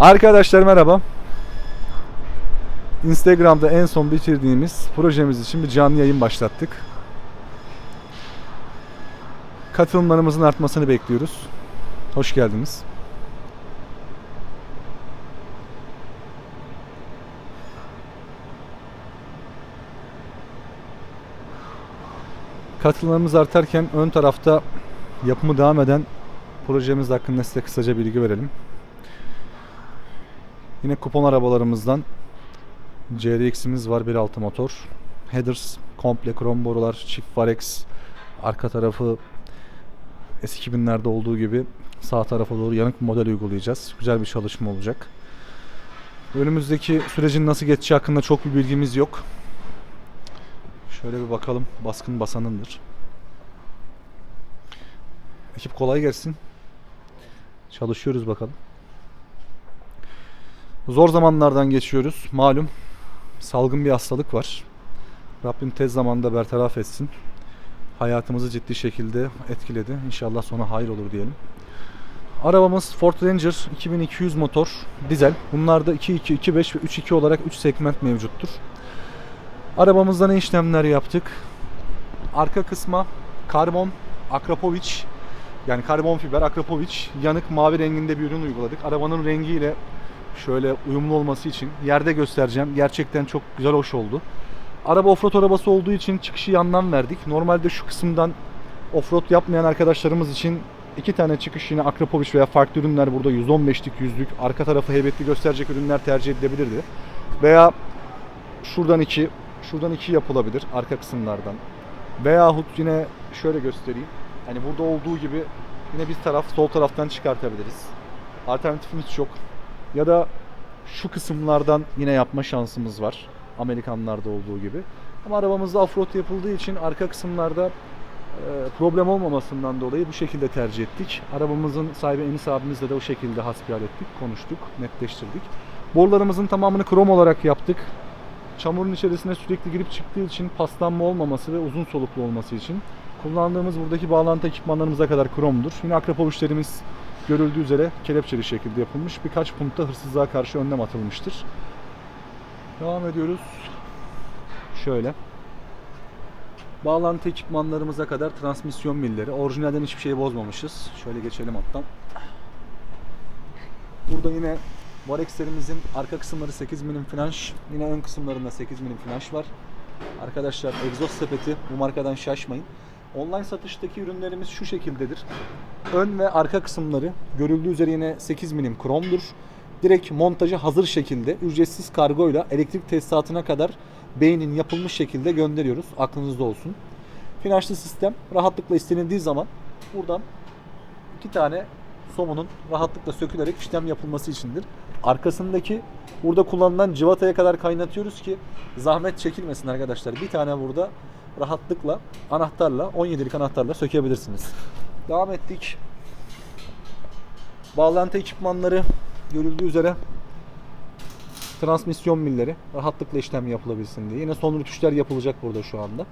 Arkadaşlar merhaba. Instagram'da en son bitirdiğimiz projemiz için bir canlı yayın başlattık. Katılımlarımızın artmasını bekliyoruz. Hoş geldiniz. Katılımlarımız artarken ön tarafta yapımı devam eden projemiz hakkında size kısaca bilgi verelim. Yine kupon arabalarımızdan CRX'imiz var 1.6 motor. Headers komple krom borular, çift Varex, arka tarafı S2000'lerde olduğu gibi sağ tarafa doğru yanık bir model uygulayacağız. Güzel bir çalışma olacak. Önümüzdeki sürecin nasıl geçeceği hakkında çok bir bilgimiz yok. Şöyle bir bakalım. Baskın basanındır. Ekip kolay gelsin. Çalışıyoruz bakalım. Zor zamanlardan geçiyoruz. Malum salgın bir hastalık var. Rabbim tez zamanda bertaraf etsin. Hayatımızı ciddi şekilde etkiledi. İnşallah sona hayır olur diyelim. Arabamız Ford Ranger 2200 motor dizel. Bunlarda 2.2, 2.5 ve 3.2 olarak 3 segment mevcuttur. Arabamızda ne işlemler yaptık? Arka kısma karbon Akrapovic yani karbon fiber Akrapovic yanık mavi renginde bir ürün uyguladık. Arabanın rengiyle şöyle uyumlu olması için yerde göstereceğim. Gerçekten çok güzel hoş oldu. Araba offroad arabası olduğu için çıkışı yandan verdik. Normalde şu kısımdan offroad yapmayan arkadaşlarımız için iki tane çıkış yine Akrapovic veya farklı ürünler burada 115'lik yüzlük arka tarafı heybetli gösterecek ürünler tercih edilebilirdi. Veya şuradan iki, şuradan iki yapılabilir arka kısımlardan. Veyahut yine şöyle göstereyim. Hani burada olduğu gibi yine bir taraf sol taraftan çıkartabiliriz. Alternatifimiz çok. Ya da şu kısımlardan yine yapma şansımız var. Amerikanlarda olduğu gibi. Ama arabamızda offroad yapıldığı için arka kısımlarda e, problem olmamasından dolayı bu şekilde tercih ettik. Arabamızın sahibi Enis abimizle de o şekilde hasbihal ettik, konuştuk, netleştirdik. Borularımızın tamamını krom olarak yaptık. Çamurun içerisine sürekli girip çıktığı için paslanma olmaması ve uzun soluklu olması için kullandığımız buradaki bağlantı ekipmanlarımıza kadar kromdur. Yine akrapoviçlerimiz görüldüğü üzere kelepçeli şekilde yapılmış. Birkaç puntta hırsızlığa karşı önlem atılmıştır. Devam ediyoruz. Şöyle. Bağlantı ekipmanlarımıza kadar transmisyon milleri. Orijinalden hiçbir şey bozmamışız. Şöyle geçelim alttan. Burada yine Varex'lerimizin arka kısımları 8 milim flanş. Yine ön kısımlarında 8 milim flanş var. Arkadaşlar egzoz sepeti bu markadan şaşmayın. Online satıştaki ürünlerimiz şu şekildedir. Ön ve arka kısımları görüldüğü üzere yine 8 milim kromdur. Direkt montajı hazır şekilde ücretsiz kargoyla elektrik tesisatına kadar beynin yapılmış şekilde gönderiyoruz. Aklınızda olsun. Flanşlı sistem rahatlıkla istenildiği zaman buradan iki tane somunun rahatlıkla sökülerek işlem yapılması içindir. Arkasındaki burada kullanılan civataya kadar kaynatıyoruz ki zahmet çekilmesin arkadaşlar. Bir tane burada rahatlıkla anahtarla 17'lik anahtarla sökebilirsiniz. Devam ettik. Bağlantı ekipmanları görüldüğü üzere transmisyon milleri rahatlıkla işlem yapılabilsin diye. Yine son rütuşlar yapılacak burada şu anda.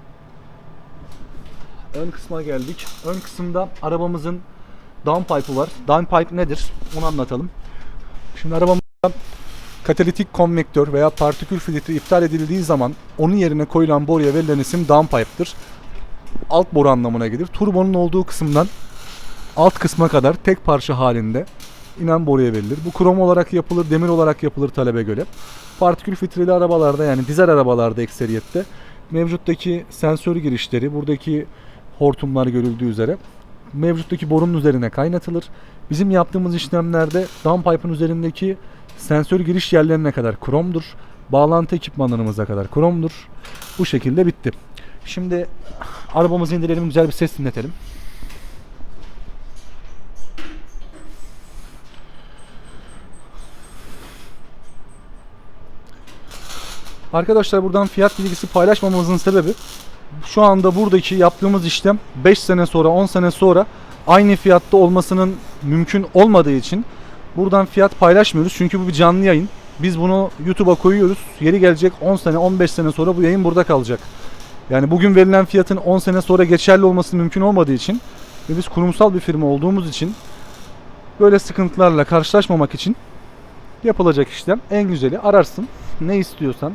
Ön kısma geldik. Ön kısımda arabamızın downpipe'ı var. Downpipe nedir? Onu anlatalım. Şimdi arabamızda katalitik konvektör veya partikül filtre iptal edildiği zaman onun yerine koyulan boruya verilen isim downpipe'tır. Alt boru anlamına gelir. Turbonun olduğu kısımdan alt kısma kadar tek parça halinde inen boruya verilir. Bu krom olarak yapılır, demir olarak yapılır talebe göre. Partikül filtreli arabalarda yani dizel arabalarda ekseriyette mevcuttaki sensör girişleri, buradaki hortumlar görüldüğü üzere mevcuttaki borunun üzerine kaynatılır. Bizim yaptığımız işlemlerde downpipe'ın üzerindeki sensör giriş yerlerine kadar kromdur. Bağlantı ekipmanlarımıza kadar kromdur. Bu şekilde bitti. Şimdi arabamızı indirelim, güzel bir ses dinletelim. Arkadaşlar buradan fiyat bilgisi paylaşmamamızın sebebi şu anda buradaki yaptığımız işlem 5 sene sonra 10 sene sonra aynı fiyatta olmasının mümkün olmadığı için buradan fiyat paylaşmıyoruz. Çünkü bu bir canlı yayın. Biz bunu YouTube'a koyuyoruz. Yeri gelecek 10 sene 15 sene sonra bu yayın burada kalacak. Yani bugün verilen fiyatın 10 sene sonra geçerli olması mümkün olmadığı için ve biz kurumsal bir firma olduğumuz için böyle sıkıntılarla karşılaşmamak için Yapılacak işlem en güzeli ararsın. Ne istiyorsan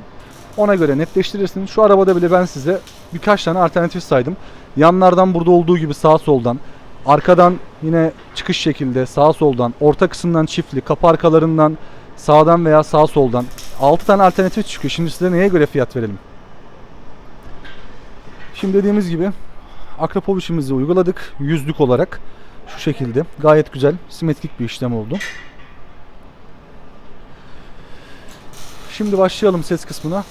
ona göre netleştirirsin. Şu arabada bile ben size birkaç tane alternatif saydım. Yanlardan burada olduğu gibi sağ soldan, arkadan yine çıkış şekilde sağ soldan, orta kısımdan çiftli, kapı arkalarından sağdan veya sağ soldan 6 tane alternatif çıkıyor. Şimdi size neye göre fiyat verelim? Şimdi dediğimiz gibi Akrapoviç'imizi uyguladık yüzlük olarak şu şekilde. Gayet güzel, simetrik bir işlem oldu. Şimdi başlayalım ses kısmına.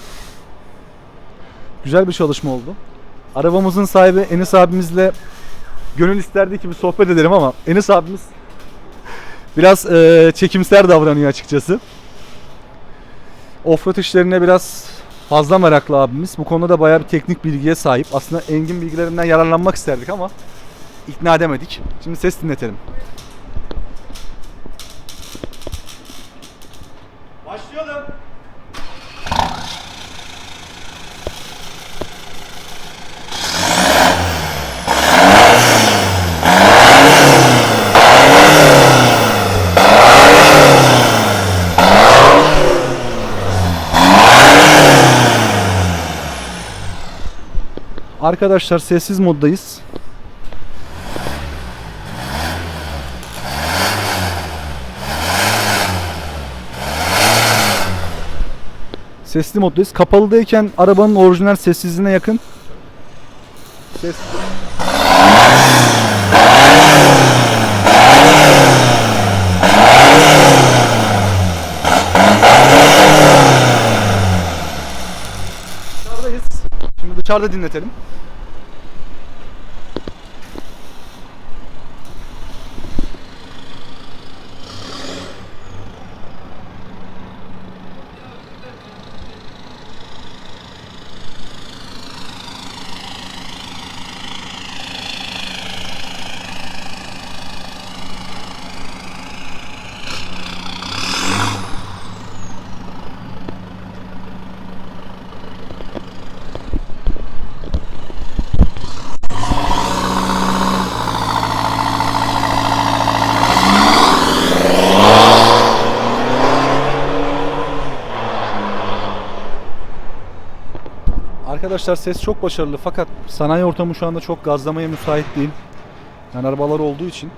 Güzel bir çalışma oldu. Arabamızın sahibi Enis abimizle gönül isterdi ki bir sohbet edelim ama Enis abimiz biraz eee, çekimser davranıyor açıkçası. Offroad işlerine biraz fazla meraklı abimiz. Bu konuda da bayağı bir teknik bilgiye sahip. Aslında engin bilgilerinden yararlanmak isterdik ama ikna edemedik. Şimdi ses dinletelim. Arkadaşlar sessiz moddayız. Sesli moddayız. Kapalıdayken arabanın orijinal sessizliğine yakın. Ses. Dışarıda dinletelim. Arkadaşlar ses çok başarılı fakat sanayi ortamı şu anda çok gazlamaya müsait değil. Yani arabalar olduğu için.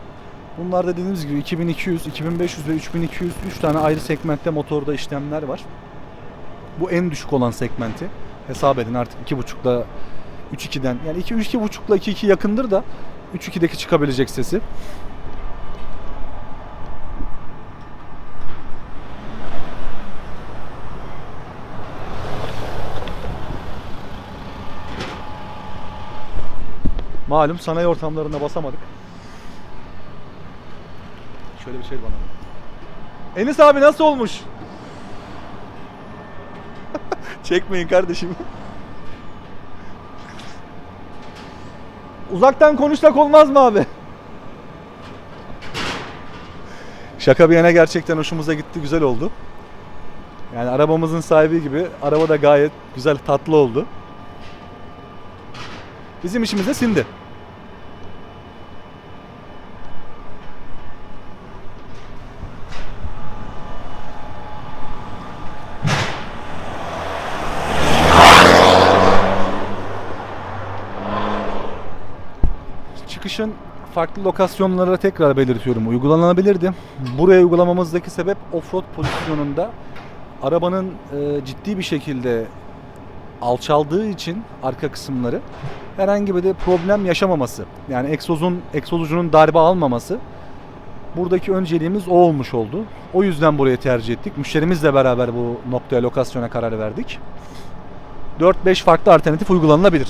Bunlar da dediğimiz gibi 2200, 2500 ve 3200 3 tane ayrı segmentte motorda işlemler var. Bu en düşük olan segmenti. Hesap edin artık 2.5'la 3.2'den yani 2 3.5'la 2.2 yakındır da 3.2'deki çıkabilecek sesi. Malum sanayi ortamlarında basamadık. Şöyle bir şey bana. Enis abi nasıl olmuş? Çekmeyin kardeşim. Uzaktan konuşsak olmaz mı abi? Şaka bir yana gerçekten hoşumuza gitti, güzel oldu. Yani arabamızın sahibi gibi araba da gayet güzel, tatlı oldu. Bizim işimize sindi. Çıkışın farklı lokasyonlara tekrar belirtiyorum. Uygulanabilirdi. Buraya uygulamamızdaki sebep offroad pozisyonunda arabanın e, ciddi bir şekilde alçaldığı için arka kısımları herhangi bir de problem yaşamaması. Yani egzozun egzoz ucunun darbe almaması. Buradaki önceliğimiz o olmuş oldu. O yüzden buraya tercih ettik. Müşterimizle beraber bu noktaya lokasyona karar verdik. 4-5 farklı alternatif uygulanılabilir.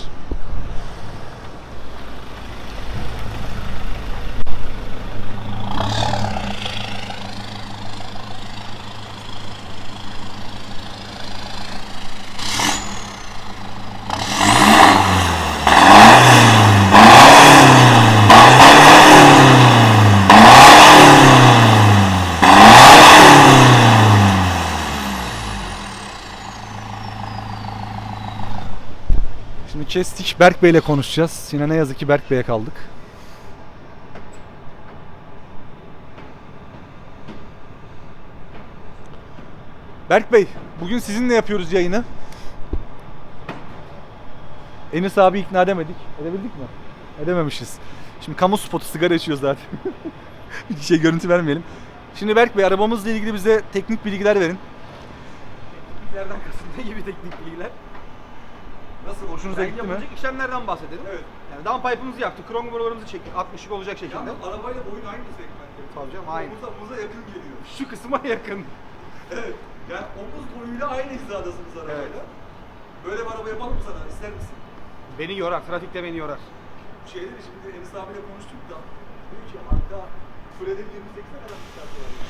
Kestik. Berk Bey ile konuşacağız. Yine ne yazık ki Berk Bey'e kaldık. Berk Bey, bugün sizinle yapıyoruz yayını. Enis abi ikna edemedik. Edebildik mi? Edememişiz. Şimdi kamu spotu sigara içiyor zaten. Bir şey görüntü vermeyelim. Şimdi Berk Bey arabamızla ilgili bize teknik bilgiler verin. Tekniklerden kasıt ne gibi teknik bilgiler? Nasıl hoşunuza gitti mi? yapılacak işlemlerden bahsedelim. Evet. Yani downpipe'ımızı yaptık. Krom borularımızı çektik. 60'lık olacak şekilde. arabayla boyun aynı segment. Tabii canım, aynı. Omuza, omuza yakın geliyor. Şu kısma yakın. Evet. Yani omuz boyuyla aynı hizadasınız arabayla. Böyle bir araba yapalım mı sana? İster misin? Beni yorar. Trafikte beni yorar. Şeyleri şimdi Enis abiyle konuştuk da diyor ki hatta kulede 28'e kadar çıkartıyorlar.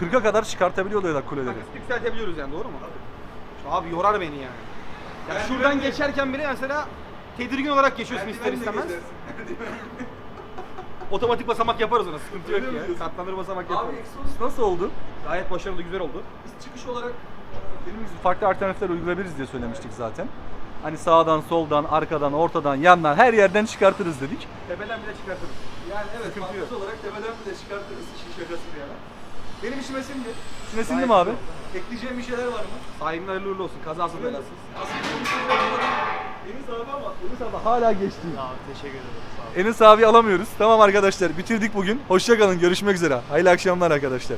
40'a kadar çıkartabiliyorlar kuleleri. Yükseltebiliyoruz yani doğru mu? Abi yorar beni yani. Ya Ben şuradan ben de- geçerken bile mesela tedirgin olarak geçiyorsun ister istemez. Otomatik basamak yaparız ona sıkıntı yok Öyle mi ya. diyorsun? Katlanır basamak Abi yaparız. egzoz nasıl oldu? Gayet başarılı güzel oldu. Biz çıkış olarak Elimiz farklı alternatifler uygulayabiliriz diye söylemiştik zaten. Hani sağdan, soldan, arkadan, ortadan, yandan her yerden çıkartırız dedik. Tepeden bile çıkartırız. Yani evet Sıkıntı yok. olarak tepeden bile çıkartırız işin şakası bir yana. Benim işime sindi. Gayet sindi mi abi? Ekleyeceğim bir şeyler var mı? Sahibine hayırlı uğurlu olsun. Kazasız belasız. Aslında Enis abi ama Enis abi hala geçti. Abi teşekkür ederim. Sağ ol. Enis abi alamıyoruz. Tamam arkadaşlar bitirdik bugün. Hoşça kalın görüşmek üzere. Hayırlı akşamlar arkadaşlar.